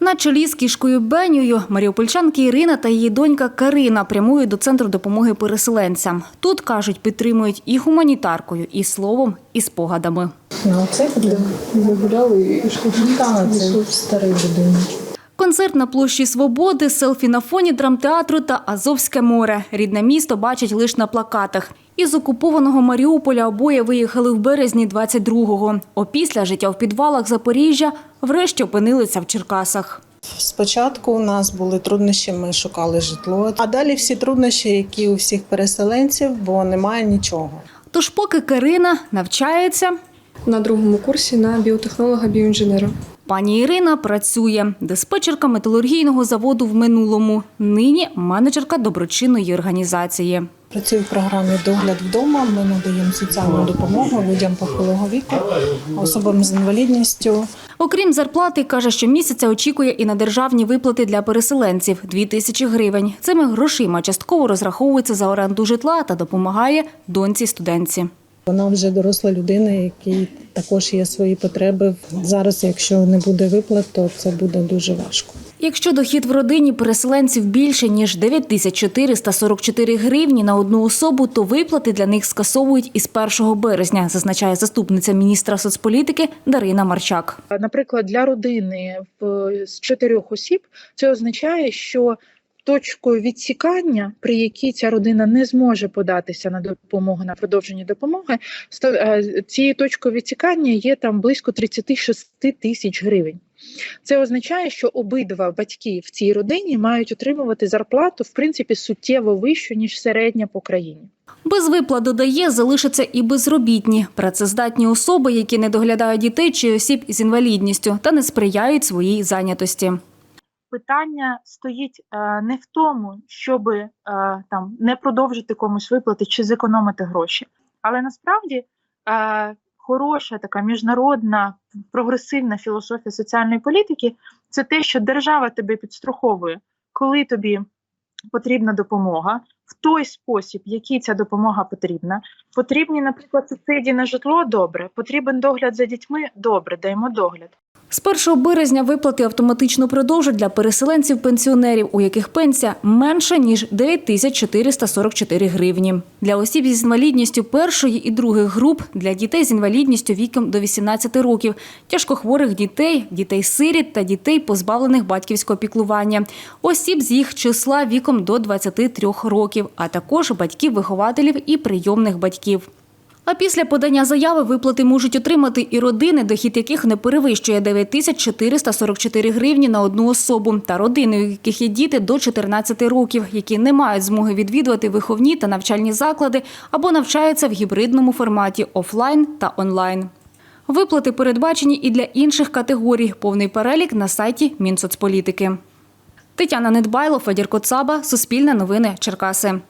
На чолі з кішкою Бенюю маріупольчанки Ірина та її донька Карина прямують до центру допомоги переселенцям. Тут кажуть, підтримують і гуманітаркою, і словом, і спогадами. На оце буде Ми гуляли і йшли. Так, це старий будинок. Концерт на площі Свободи, селфі на фоні драмтеатру та Азовське море. Рідне місто бачать лише на плакатах. Із окупованого Маріуполя обоє виїхали в березні 22-го. Опісля життя в підвалах Запоріжжя врешті опинилися в Черкасах. Спочатку у нас були труднощі, ми шукали житло, а далі всі труднощі, які у всіх переселенців, бо немає нічого. Тож поки Карина навчається, На другому курсі на біотехнолога біоінженера. Пані Ірина працює диспетчерка металургійного заводу в минулому. Нині менеджерка доброчинної організації. Працюю в програмі Догляд вдома. Ми надаємо соціальну допомогу людям похилого віку, особам з інвалідністю. Окрім зарплати, каже, що місяця очікує і на державні виплати для переселенців – 2 тисячі гривень. Цими грошима частково розраховується за оренду житла та допомагає доньці студентці. Вона вже доросла людина, якій також є свої потреби. Зараз, якщо не буде виплат, то це буде дуже важко. Якщо дохід в родині переселенців більше, ніж 9 тисяч 444 гривні на одну особу, то виплати для них скасовують із 1 березня, зазначає заступниця міністра соцполітики Дарина Марчак. Наприклад, для родини в- з чотирьох осіб це означає, що точкою відсікання, при якій ця родина не зможе податися на допомогу на продовження допомоги, е, цією точкою відсікання є там близько 36 тисяч гривень. Це означає, що обидва батьки в цій родині мають отримувати зарплату в принципі суттєво вищу ніж середня по країні. Без виплат, додає, залишаться і безробітні, працездатні особи, які не доглядають дітей чи осіб з інвалідністю та не сприяють своїй зайнятості. Питання стоїть е, не в тому, щоб е, там не продовжити комусь виплати чи зекономити гроші, але насправді е, хороша така міжнародна прогресивна філософія соціальної політики це те, що держава тебе підстраховує, коли тобі потрібна допомога. В той спосіб, який ця допомога потрібна, потрібні, наприклад, субсидії на житло добре, потрібен догляд за дітьми добре, даємо догляд. З 1 березня виплати автоматично продовжать для переселенців-пенсіонерів, у яких пенсія менша, ніж 9 тисяч 444 гривні. Для осіб з інвалідністю першої і других груп, для дітей з інвалідністю віком до 18 років, тяжкохворих дітей, дітей-сиріт та дітей, позбавлених батьківського піклування, осіб з їх числа віком до 23 років, а також батьків-вихователів і прийомних батьків. А після подання заяви виплати можуть отримати і родини, дохід яких не перевищує 9 тисяч 444 гривні на одну особу, та родини, у яких є діти до 14 років, які не мають змоги відвідувати виховні та навчальні заклади або навчаються в гібридному форматі офлайн та онлайн. Виплати передбачені і для інших категорій. Повний перелік на сайті Мінсоцполітики. Тетяна Недбайло, Федір Коцаба, Суспільне новини, Черкаси.